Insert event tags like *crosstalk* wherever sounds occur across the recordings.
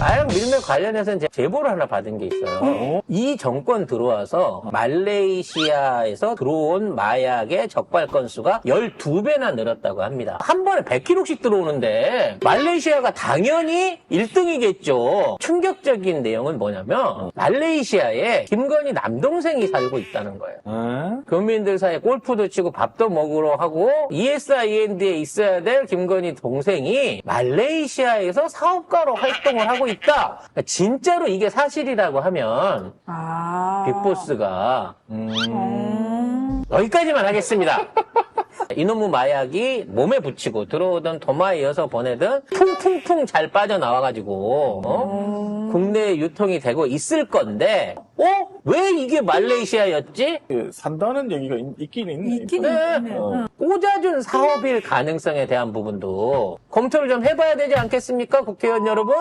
마약 밀매 관련해서 이제 제보를 하나 받은 게 있어요. 이 정권 들어와서 말레이시아에서 들어온 마약의 적발 건수가 12배나 늘었다고 합니다. 한 번에 100kg씩 들어오는데 말레이시아가 당연히 1등이겠죠. 충격적인 내용은 뭐냐면 말레이시아에 김건희 남동생이 살고 있다는 거예요. 어? 교민들 사이에 골프도 치고 밥도 먹으러 하고 ESIND에 있어야 될 김건희 동생이 말레이시아에서 사업가로 활동을 하고 있다. 그러니까 진짜로 이게 사실이라고 하면 아. 빅보스가 음. 여기까지만 하겠습니다. 이놈의 마약이 몸에 붙이고 들어오던 도마에 이어서 보내든 퉁퉁퉁 잘 빠져나와가지고 어? 국내에 유통이 되고 있을 건데 어? 왜 이게 말레이시아였지? 그 산다는 얘기가 있, 긴 있네. 있긴 네. 있네. 어. 꽂아준 사업일 가능성에 대한 부분도 검토를 좀 해봐야 되지 않겠습니까, 국회의원 여러분?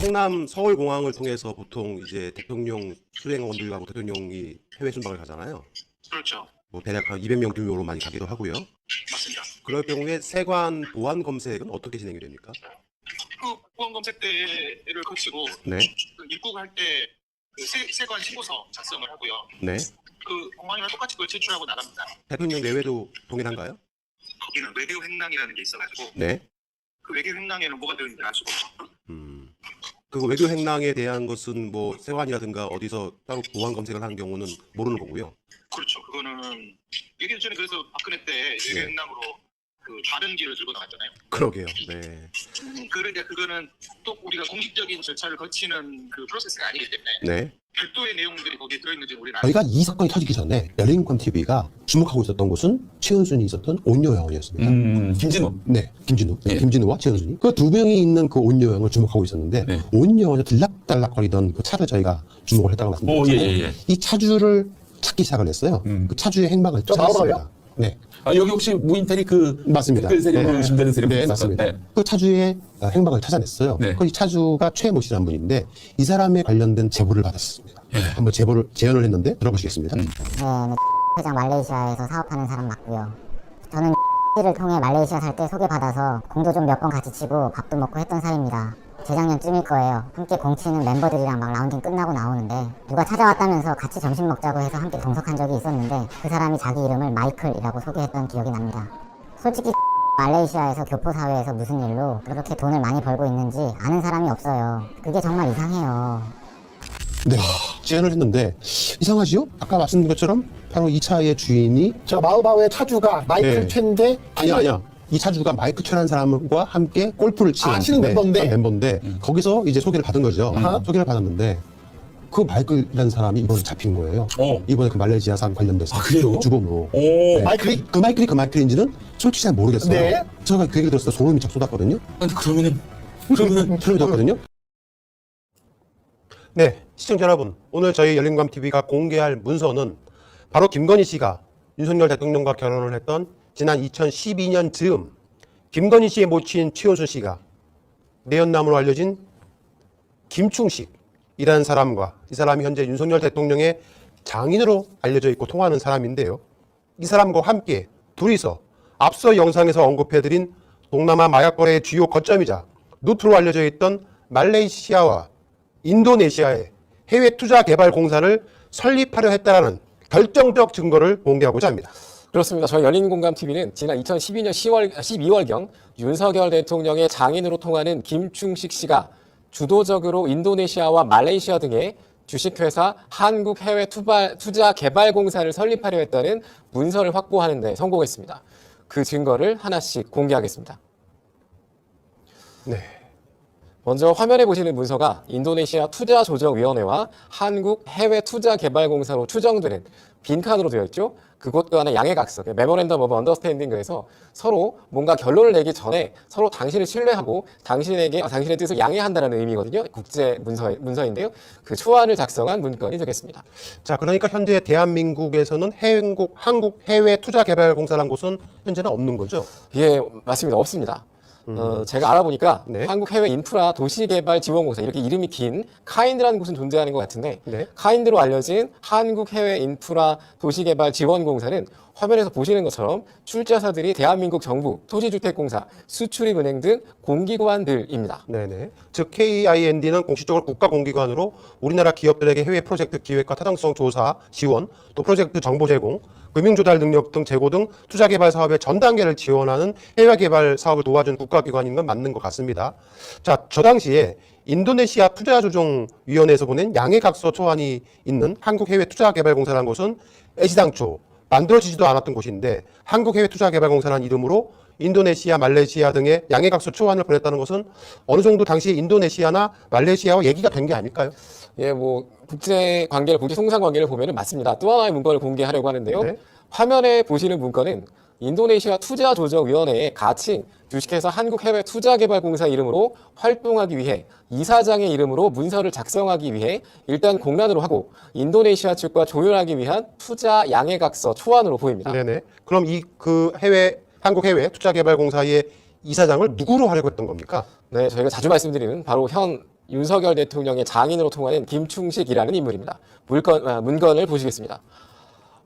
성남 서울공항을 통해서 보통 이제 대통령 수행원들하고 대통령이 해외 순방을 가잖아요. 그렇죠. 뭐 대략 한 200명 규모로 많이 가기도 하고요. 맞습니다. 그럴 경우에 세관 보안 검색은 어떻게 진행이 됩니까? 그 보안 검색 대를 거치고 네, 그 입국할 때 그 세관 신고서 작성을 하고요. 네. 그 공항이랑 똑같이 그걸 제출하고 나갑니다. 대통령 내외도 동일한가요? 거기는 외교 횡령이라는 게 있어가지고 네. 그 외교 횡령에는 뭐가 들어있는지 알 수가 없죠. 음. 그 외교 행랑에 대한 것은 뭐 세관이라든가 어디서 따로 보안 검색을 하는 경우는 모르는 거고요. 그렇죠. 그거는 얘기 전에 그래서 박근혜 때 외교 네. 횡령으로 그 길을 들고 나갔잖아요. 그러게요. *laughs* 네. 그런데 그거는 또 우리가 공식적인 절차를 거치는 그 프로세스가 아니기 때문에 네. 별도의 내용들이 거기에 들어있는지 우리는 알 저희가 이 사건이 터지기 전에 열린권 TV가 주목하고 있었던 곳은 최은순이 있었던 온여영이었습니다. 음, 김진우. 네, 김진우, 예. 김진우와 최은순이 그 두 명이 있는 그 온여영을 주목하고 있었는데 네. 온여영에서 들락달락거리던 그 차를 저희가 주목을 했다고 오, 예, 말씀드렸잖아요. 예, 예. 이 차주를 찾기 시작을 했어요. 음. 그 차주의 행방을 찾았습니다. 네, 아, 여기 혹시 무인텔이 그 맞습니다. 댓글 세력으로 네. 의심되는 세력 네, 맞습니다. 네. 그 차주의 어, 행방을 찾아냈어요. 네. 그이 차주가 최모 씨라는 분인데 이 사람에 관련된 제보를 받았습니다. 예. 한번 제보를 재연을 했는데 들어보시겠습니다. 음. 네, *laughs* 회장 말레이시아에서 사업하는 사람 맞고요. 저는 *laughs* 를 통해 말레이시아 살 때 소개받아서 공도 좀 몇 번 같이 치고 밥도 먹고 했던 사이입니다. 재작년쯤일 거예요. 함께 공치는 멤버들이랑 막 라운딩 끝나고 나오는데 누가 찾아왔다면서 같이 점심 먹자고 해서 함께 동석한 적이 있었는데 그 사람이 자기 이름을 마이클이라고 소개했던 기억이 납니다. 솔직히 *laughs* 말레이시아에서 교포 사회에서 무슨 일로 그렇게 돈을 많이 벌고 있는지 아는 사람이 없어요. 그게 정말 이상해요. 네, 재연을 했는데 이상하지요? 아까 말씀드린 것처럼 바로 이 차의 주인이 저 마우바오의 차주가 마이클 네. 최인데 아니야 아니야 이 차주가 마이크 최라는 사람과 함께 골프를 치는, 아, 치는 멤버인데? 한 멤버인데 거기서 이제 소개를 받은 거죠. 아하. 소개를 받았는데 그 마이클이라는 사람이 이번에 잡힌 거예요. 어. 이번에 그 말레이시아산 관련돼서 아, 그래요? 주범으로. 오. 네. 마이클이? 그 마이클이 그 마이클인지는 솔직히 잘 모르겠어요. 네. 제가 그 얘기 들었을 때 소름이 쫙 쏟았거든요. 아니, 그러면은, 그러면은, 소름이 돋거든요. 네, 시청자 여러분, 오늘 저희 열린감 TV가 공개할 문서는 바로 김건희 씨가 윤석열 대통령과 결혼을 했던 지난 2012년 즈음 김건희 씨의 모친 최은순 씨가 내연남으로 알려진 김충식이라는 사람과 이 사람이 현재 윤석열 대통령의 장인으로 알려져 있고 통하는 사람인데요. 이 사람과 함께 둘이서 앞서 영상에서 언급해드린 동남아 마약 거래의 주요 거점이자 루트로 알려져 있던 말레이시아와 인도네시아의 해외 투자 개발 공사를 설립하려 했다라는 결정적 증거를 공개하고자 합니다. 그렇습니다. 저희 열린공감TV는 지난 2012년 10월, 12월경 윤석열 대통령의 장인으로 통하는 김충식 씨가 주도적으로 인도네시아와 말레이시아 등의 주식회사 한국해외투자개발공사를 설립하려 했다는 문서를 확보하는 데 성공했습니다. 그 증거를 하나씩 공개하겠습니다. 네. 먼저 화면에 보시는 문서가 인도네시아 투자조정위원회와 한국 해외투자개발공사로 추정되는 빈칸으로 되어 있죠. 그것도 하나 양해각서, 메모랜덤 오브 언더스탠딩 그래서 서로 뭔가 결론을 내기 전에 서로 당신을 신뢰하고 당신에게 아, 당신의 뜻을 양해한다는 의미거든요. 국제 문서 문서인데요. 그 초안을 작성한 문건이 되겠습니다. 자, 그러니까 현재 대한민국에서는 해외국, 한국 해외 투자 개발 공사라는 곳은 현재는 없는 거죠. 예, 맞습니다. 없습니다. 어, 제가 알아보니까 네. 한국 해외 인프라 도시개발 지원공사 이렇게 이름이 긴 카인드라는 곳은 존재하는 것 같은데 네. 카인드로 알려진 한국 해외 인프라 도시개발 지원공사는 화면에서 보시는 것처럼 출자사들이 대한민국 정부, 토지주택공사, 수출입은행 등 공기관들입니다. 네네. 즉 KIND는 공식적으로 국가공기관으로 우리나라 기업들에게 해외 프로젝트 기획과 타당성 조사, 지원, 또 프로젝트 정보 제공, 금융조달 능력 등 제고 등 투자 개발 사업의 전 단계를 지원하는 해외 개발 사업을 도와준 국가기관인 건 맞는 것 같습니다. 자, 저 당시에 인도네시아 투자조정위원회에서 보낸 양해각서 초안이 있는 한국해외투자개발공사라는 곳은 애시당초 만들어지지도 않았던 곳인데 한국해외투자개발공사라는 이름으로 인도네시아, 말레이시아 등의 양해각서 초안을 보냈다는 것은 어느 정도 당시에 인도네시아나 말레이시아와 얘기가 된 게 아닐까요? 예, 뭐 국제 관계를 국제 통상 관계를 보면은 맞습니다. 또 하나의 문건을 공개하려고 하는데요. 네. 화면에 보시는 문건은 인도네시아 투자조정위원회에 가칭 주식회사 한국해외투자개발공사 이름으로 활동하기 위해 이사장의 이름으로 문서를 작성하기 위해 일단 공란으로 하고 인도네시아 측과 조율하기 위한 투자 양해각서 초안으로 보입니다. 네네. 그럼 이 그 해외 한국 해외 투자개발공사의 이사장을 누구로 하려고 했던 겁니까? 네, 저희가 자주 말씀드리는 바로 현 윤석열 대통령의 장인으로 통하는 김충식이라는 인물입니다. 물건, 아, 문건을 보시겠습니다.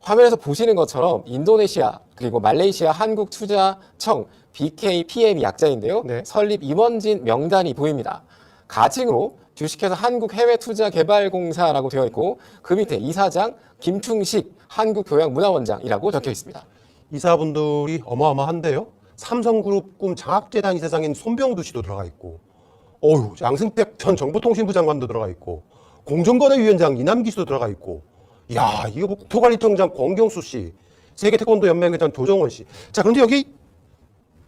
화면에서 보시는 것처럼 인도네시아 그리고 말레이시아 한국투자청 BKPM이 약자인데요. 네. 설립 임원진 명단이 보입니다. 가칭으로 주식회사 한국해외투자개발공사라고 되어 있고 그 밑에 이사장 김충식 한국교양문화원장이라고 적혀 있습니다. 이사분들이 어마어마한데요. 삼성그룹 꿈 장학재단 이사장인 손병두 씨도 들어가 있고, 어휴, 양승택 전 정보통신부 장관도 들어가 있고, 공정거래위원장 이남기 씨도 들어가 있고, 야, 이거 뭐 국토관리청장 권경수 씨, 세계 태권도 연맹 회장 조정원 씨. 자, 그런데 여기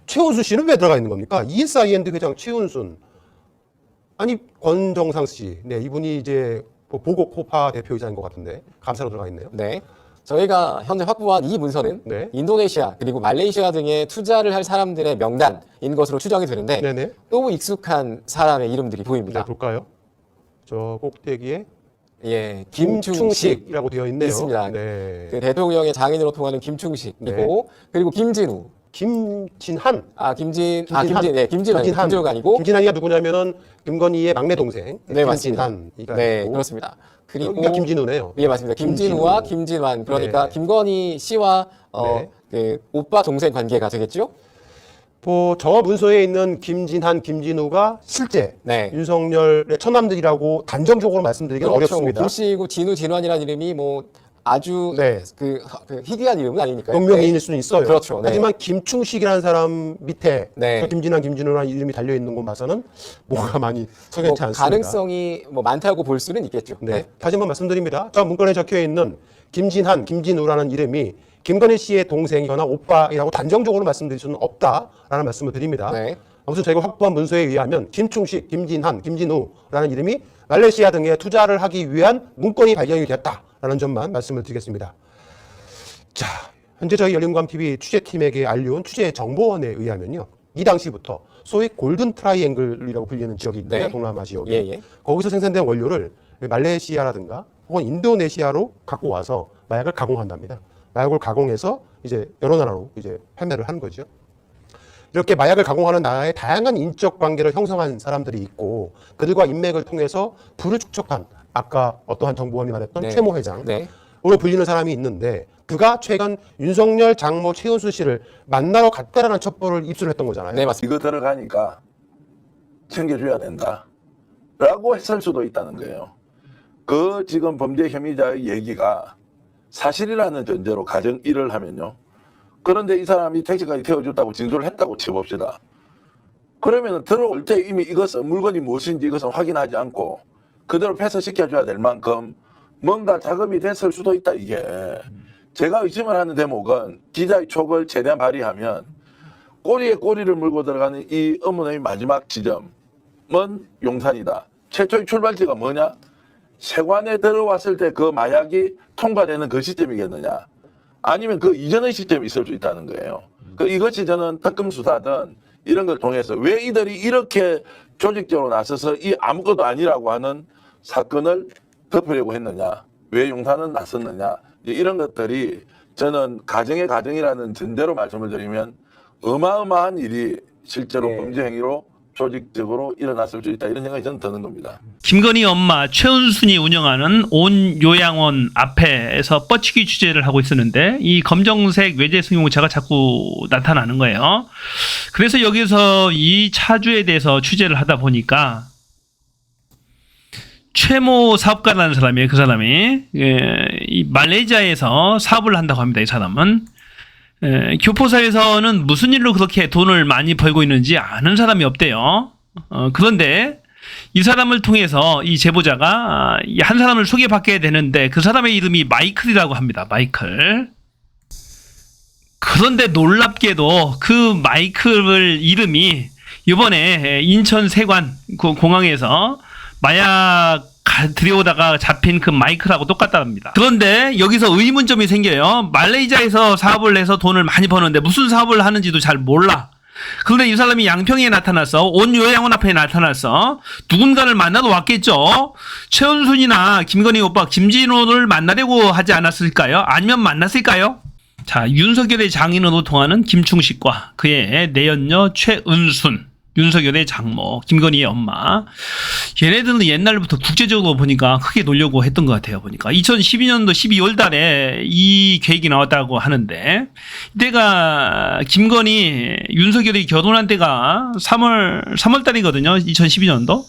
최은수 씨는 왜 들어가 있는 겁니까? ESIND 회장 최은순. 아니, 권정상 씨. 네, 이분이 이제 뭐 보고 코파 대표이사인 것 같은데, 감사로 들어가 있네요. 네. 저희가 현재 확보한 이 문서는 네. 인도네시아 그리고 말레이시아 등에 투자를 할 사람들의 명단인 것으로 추정이 되는데 네네. 너무 익숙한 사람의 이름들이 네, 보입니다. 볼까요? 저 꼭대기에 예, 김충식 김충식이라고 되어 있네요. 있습니다. 네. 그 대통령의 장인으로 통하는 김충식이고 그리고 김진우 김진한. 아 김진 아 김진한. 김진 네 김진환 김진한. 김진우가 아니고 김진한이가 누구냐면은 김건희의 막내 동생. 네 맞습니다. 김진한이가 네 있고. 그렇습니다. 그리고 여기가 김진우네요. 예 맞습니다. 김진우와 김진우. 김진환 그러니까 네. 김건희 씨와 어, 네. 그 오빠 동생 관계가 되겠죠? 뭐, 저 문서에 있는 김진한, 김진우가 실제 네. 윤석열의 처남들이라고 단정적으로 말씀드리기는 어렵습니다. 김씨고 진우 진환이라는 이름이 뭐 아주 네. 그, 그 희귀한 이름은 아니니까요. 명명인일 수는 있어요. 그렇죠. 네. 하지만 김충식이라는 사람 밑에 네. 저 김진한, 김진우라는 이름이 달려 있는 곳 봐서는 뭐가 많이 뭐 석연치 않습니다. 가능성이 뭐 많다고 볼 수는 있겠죠. 네. 다시 한번 말씀드립니다. 저 문건에 적혀 있는 김진한, 김진우라는 이름이 김건희 씨의 동생이거나 오빠이라고 단정적으로 말씀드릴 수는 없다라는 말씀을 드립니다. 네. 아무튼 저희가 확보한 문서에 의하면 김충식, 김진한, 김진우라는 이름이 말레이시아 등에 투자를 하기 위한 문건이 발견이 됐다라는 점만 말씀을 드리겠습니다. 자, 현재 저희 열린광TV 취재팀에게 알려온 취재 정보원에 의하면요. 이 당시부터 소위 골든 트라이앵글이라고 불리는 지역이 있는데요. 네. 동남아 지역에. 예, 예. 거기서 생산된 원료를 말레이시아라든가 혹은 인도네시아로 갖고 와서 마약을 가공한답니다. 마약을 가공해서 이제 여러 나라로 이제 판매를 하는 거죠. 이렇게 마약을 가공하는 나라의 다양한 인적 관계를 형성한 사람들이 있고 그들과 인맥을 통해서 부를 축적한 아까 어떠한 정보원이 말했던 네. 최모 회장 네. 으로 불리는 사람이 있는데 그가 최근 윤석열 장모 최은수 씨를 만나러 갔다라는 첩보를 입수를 했던 거잖아요. 네, 맞습니다. 이거 들어가니까 챙겨줘야 된다. 라고 했을 수도 있다는 거예요. 그 지금 범죄 혐의자의 얘기가 사실이라는 전제로 가정 일을 하면요. 그런데 이 사람이 택시까지 태워줬다고 진술을 했다고 쳐봅시다. 그러면 들어올 때 이미 이것은 물건이 무엇인지 이것은 확인하지 않고 그대로 패스시켜줘야 될 만큼 뭔가 작업이 됐을 수도 있다 이게. 제가 의심을 하는 대목은 기자의 촉을 최대한 발휘하면 꼬리에 꼬리를 물고 들어가는 이 어머니의 마지막 지점은 용산이다. 최초의 출발지가 뭐냐? 세관에 들어왔을 때 그 마약이 통과되는 그 시점이겠느냐? 아니면 그 이전의 시점이 있을 수 있다는 거예요. 그 이것이 저는 특검 수사든 이런 걸 통해서 왜 이들이 이렇게 조직적으로 나서서 이 아무것도 아니라고 하는 사건을 덮으려고 했느냐? 왜 용산은 나섰느냐? 이제 이런 것들이 저는 가정의 가정이라는 전제로 말씀을 드리면 어마어마한 일이 실제로 범죄 행위로 조직적으로 일어났을 수 있다 이런 생각이 저는 드는 겁니다. 김건희 엄마 최은순이 운영하는 온 요양원 앞에서 뻗치기 취재를 하고 있었는데 이 검정색 외제 승용차가 자꾸 나타나는 거예요. 그래서 여기서 이 차주에 대해서 취재를 하다 보니까 최모 사업가라는 사람이에요. 그 사람이 예, 이 말레이시아에서 사업을 한다고 합니다. 이 사람은 에, 교포사에서는 무슨 일로 그렇게 돈을 많이 벌고 있는지 아는 사람이 없대요. 어, 그런데 이 사람을 통해서 이 제보자가 아, 이한 사람을 소개받게 되는데 그 사람의 이름이 마이클이라고 합니다. 마이클. 그런데 놀랍게도 그 마이클 이름이 이번에 인천 세관 그 공항에서 마약 가- 들여오다가 잡힌 그 마이클하고 똑같답니다. 그런데 여기서 의문점이 생겨요. 말레이시아에서 사업을 해서 돈을 많이 버는데 무슨 사업을 하는지도 잘 몰라. 그런데 이 사람이 양평에 나타났어. 온 요양원 앞에 나타났어. 누군가를 만나러 왔겠죠. 최은순이나 김건희 오빠 김진호를 만나려고 하지 않았을까요? 아니면 만났을까요? 자, 윤석열의 장인으로 통하는 김충식과 그의 내연녀 최은순. 윤석열의 장모, 김건희의 엄마. 얘네들은 옛날부터 국제적으로 보니까 크게 놀려고 했던 것 같아요. 보니까 2012년도 12월 달에 이 계획이 나왔다고 하는데 이때가 김건희, 윤석열이 결혼한 때가 3월 3월 달이거든요. 2012년도.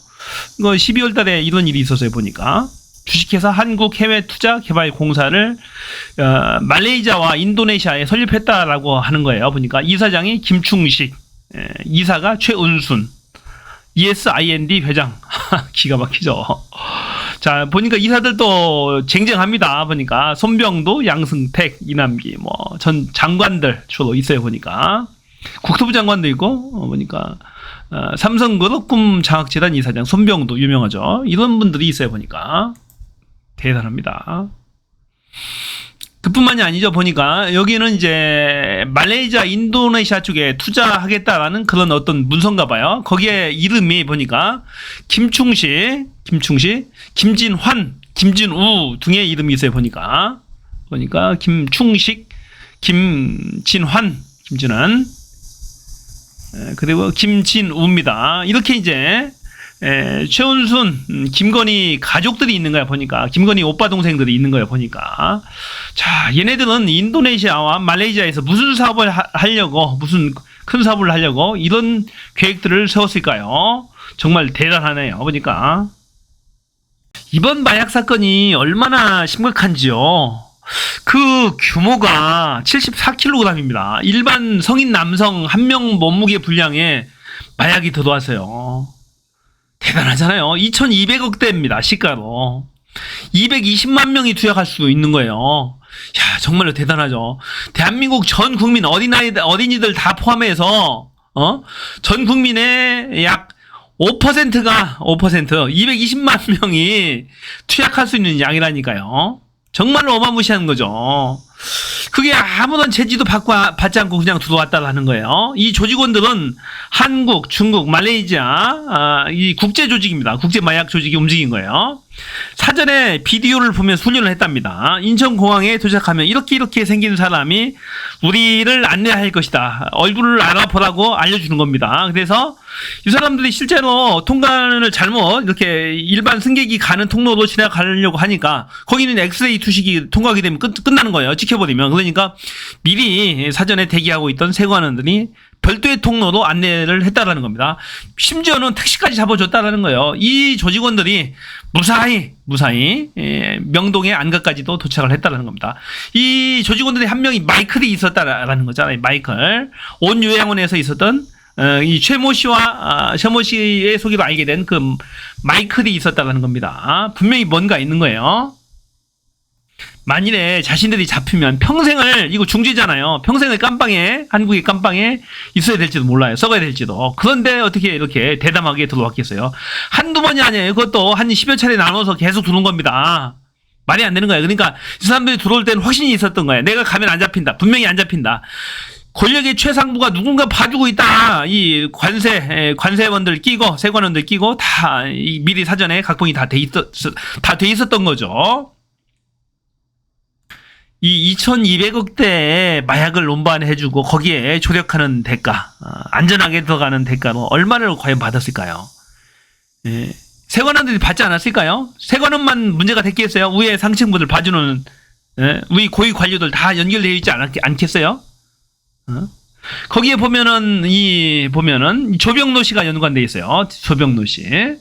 이거 12월 달에 이런 일이 있었어요. 보니까. 주식회사 한국해외투자개발공사를 어, 말레이시아와 인도네시아에 설립했다라고 하는 거예요. 보니까 이 사장이 김충식, 예, 이사가 최은순, ESIND 회장. *laughs* 기가 막히죠. 자, 보니까 이사들도 쟁쟁합니다. 보니까 손병도, 양승택, 이남기, 뭐 전 장관들 주로 있어요. 보니까 국토부 장관도 있고 어, 보니까 어, 삼성그룹 꿈 장학재단 이사장 손병도 유명하죠. 이런 분들이 있어요. 보니까 대단합니다. 그뿐만이 아니죠. 보니까 여기는 이제 말레이시아, 인도네시아 쪽에 투자하겠다라는 그런 어떤 문서인가 봐요. 거기에 이름이 보니까 김충식, 김충식, 김진환, 김진우 등의 이름이 있어요. 보니까 보니까 김충식, 김진환, 김진환, 에, 그리고 김진우입니다. 이렇게 이제 에, 최은순, 음, 김건희 가족들이 있는 거야 보니까 김건희 오빠 동생들이 있는 거야 보니까 자 얘네들은 인도네시아와 말레이시아에서 무슨 사업을 하, 하려고 무슨 큰 사업을 하려고 이런 계획들을 세웠을까요? 정말 대단하네요 보니까 이번 마약 사건이 얼마나 심각한지요. 그 규모가 74kg입니다. 일반 성인 남성 한 명 몸무게 분량의 마약이 들어왔어요. 대단하잖아요. 2200억대입니다. 시가로. 220만 명이 투약할 수 있는 거예요. 야, 정말로 대단하죠. 대한민국 전 국민 어린아이 어린이들 다 포함해서 어? 전 국민의 약 5%가 5% 220만 명이 투약할 수 있는 양이라니까요. 정말로 어마무시한 거죠. 그게 아무런 제지도 받고, 받지 않고 그냥 들어왔다라는 거예요. 이 조직원들은 한국, 중국, 말레이시아, 아, 이 국제 조직입니다. 국제 마약 조직이 움직인 거예요. 사전에 비디오를 보면 훈련을 했답니다. 인천공항에 도착하면 이렇게 이렇게 생긴 사람이 우리를 안내할 것이다. 얼굴을 알아보라고 알려주는 겁니다. 그래서 이 사람들이 실제로 통관을 잘못 이렇게 일반 승객이 가는 통로로 지나가려고 하니까 거기는 엑스레이 투식이 통과하게 되면 끝, 끝나는 거예요. 지켜버리면. 그러니까 미리 사전에 대기하고 있던 세관원들이 별도의 통로로 안내를 했다라는 겁니다. 심지어는 택시까지 잡아줬다라는 거예요. 이 조직원들이 무사히 무사히 예, 명동의 안가까지도 도착을 했다라는 겁니다. 이 조직원들이 한 명이 마이클이 있었다라는 거잖아요. 마이클 온 요양원에서 있었던 어, 이 최모 씨와 아, 최모 씨의 소개로 알게 된 그 마이클이 있었다라는 겁니다. 분명히 뭔가 있는 거예요. 만일에 자신들이 잡히면 평생을 이거 중지잖아요. 평생을 깜빵에 한국의 깜빵에 있어야 될지도 몰라요. 썩어야 될지도. 그런데 어떻게 이렇게 대담하게 들어왔겠어요? 한두 번이 아니에요. 그것도 한 10여 차례 나눠서 계속 들어온 겁니다. 말이 안 되는 거예요. 그러니까 이 사람들이 들어올 때는 확신이 있었던 거예요. 내가 가면 안 잡힌다. 분명히 안 잡힌다. 권력의 최상부가 누군가 봐주고 있다. 이 관세 에, 관세원들 끼고 세관원들 끼고 다이 미리 사전에 각본이 다 돼 있었 다 돼 있었던 거죠. 이 2,200억대의 마약을 운반해주고 거기에 조력하는 대가, 어, 안전하게 들어가는 대가로 얼마를 과연 받았을까요? 예. 세관원들이 받지 않았을까요? 세관원만 문제가 됐겠어요? 위에 상층부들 봐주는 예? 위 고위 관료들 다 연결되어 있지 않았, 않겠어요? 어? 거기에 보면은 이 보면은 조병노 씨가 연관돼 있어요. 조병노 씨.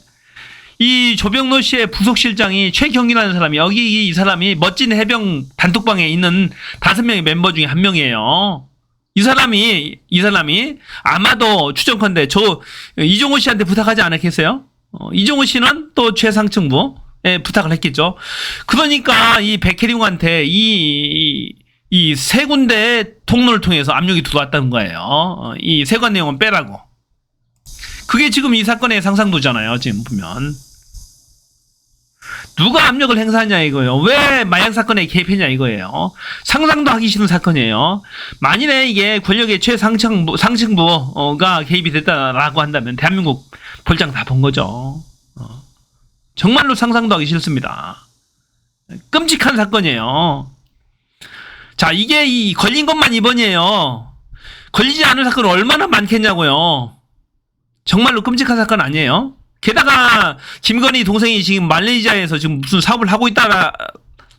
이 조병노 씨의 부속실장이 최경이라는 사람이 여기 이 사람이 멋진 해병 단톡방에 있는 다섯 명의 멤버 중에 한 명이에요. 이 사람이 이 사람이 아마도 추정컨대 저 이종호 씨한테 부탁하지 않았겠어요? 어, 이종호 씨는 또 최상층부에 부탁을 했겠죠. 그러니까 이 백혜룡한테 이, 이 세 군데 통로를 통해서 압력이 들어왔다는 거예요. 어, 이 세관 내용은 빼라고. 그게 지금 이 사건의 상상도잖아요. 지금 보면. 누가 압력을 행사하냐 이거예요. 왜 마약 사건에 개입했냐 이거예요. 상상도 하기 싫은 사건이에요. 만일에 이게 권력의 최상층부 상층부가 개입이 됐다라고 한다면 대한민국 볼장 다 본 거죠. 어. 정말로 상상도 하기 싫습니다. 끔찍한 사건이에요. 자, 이게 이 걸린 것만 이번이에요. 걸리지 않은 사건 얼마나 많겠냐고요. 정말로 끔찍한 사건 아니에요? 게다가 김건희 동생이 지금 말레이시아에서 지금 무슨 사업을 하고 있다라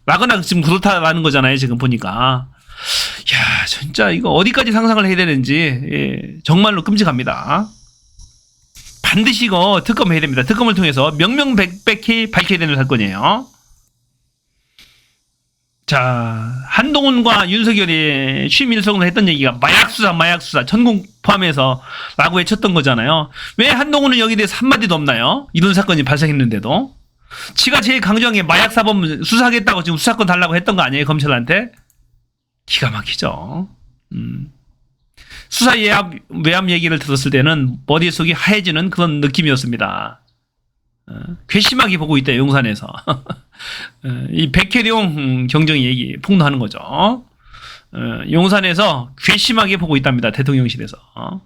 라거나 지금 그렇다라는 거잖아요. 지금 보니까. 야, 진짜 이거 어디까지 상상을 해야 되는지 예, 정말로 끔찍합니다. 반드시 이거 특검해야 됩니다. 특검을 통해서 명명백백히 밝혀야 되는 사건이에요. 자, 한동훈과 윤석열이 취임일성을 했던 얘기가 마약 수사, 마약 수사, 천공 포함해서 라고 외쳤던 거잖아요. 왜 한동훈은 여기에 대해서 한마디도 없나요? 이런 사건이 발생했는데도. 지가 제일 강조한 게 마약 사범 수사하겠다고 지금 수사권 달라고 했던 거 아니에요? 검찰한테? 기가 막히죠. 음. 수사 예압, 외압 얘기를 들었을 때는 머릿속이 하얘지는 그런 느낌이었습니다. 어, 괘씸하게 보고 있다, 용산에서. *laughs* 어, 이 백혜룡 음, 경정 얘기 폭로하는 거죠. 어, 용산에서 괘씸하게 보고 있답니다, 대통령실에서. 어.